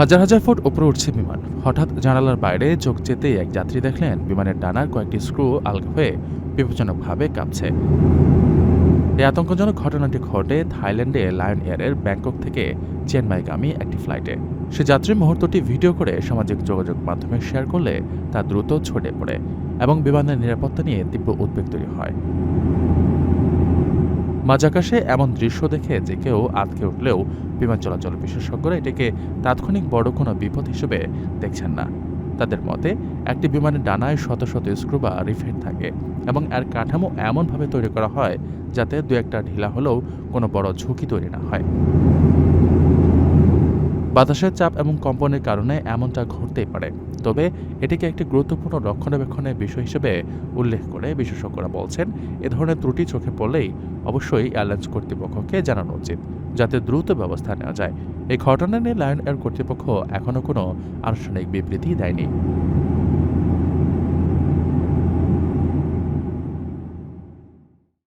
হাজার হাজার ফুট উপরে উঠছে বিমান। হঠাৎ জানালার বাইরে চোখ যেতেই এক যাত্রী দেখলেন, বিমানের ডানার কয়েকটি স্ক্রু আলগা হয়ে বিপজ্জনকভাবে কাঁপছে। এই আতঙ্কজনক ঘটনাটি ঘটে থাইল্যান্ডে লায়ন এয়ারের ব্যাংকক থেকে চেন্নাইগামী একটি ফ্লাইটে। সে যাত্রী মুহূর্তটি ভিডিও করে সামাজিক যোগাযোগ মাধ্যমে শেয়ার করলে তা দ্রুত ছড়িয়ে পড়ে এবং বিমানের নিরাপত্তা নিয়ে তীব্র উদ্বেগ তৈরি হয়। মাঝ আকাশে এমন দৃশ্য দেখে যে কেউ আতকে উঠলেও বিমান চলাচল বিশেষজ্ঞরা এটিকে তাৎক্ষণিক বড় কোনো বিপদ হিসেবে দেখছেন না। তাদের মতে, একটি বিমানের ডানায় শত শত স্ক্রু বা রিফেট থাকে এবং এর কাঠামো এমনভাবে তৈরি করা হয় যাতে দু একটা ঢিলা হলেও কোনো বড় ঝুঁকি তৈরি না হয়। বাতাসের চাপ এবং কম্পনের কারণে এমনটা ঘটতেই পারে। তবে এটিকে একটি গুরুত্বপূর্ণ রক্ষণাবেক্ষণের বিষয় হিসেবে উল্লেখ করে বিশেষজ্ঞরা বলছেন, এ ধরনের ত্রুটি চোখে পড়লেই অবশ্যই এয়ারলাইন্স কর্তৃপক্ষকে জানানো উচিত, যাতে দ্রুত ব্যবস্থা নেওয়া যায়। এই ঘটনা নিয়ে লায়ন এয়ার কর্তৃপক্ষ এখনও কোনো আনুষ্ঠানিক বিবৃতি দেয়নি।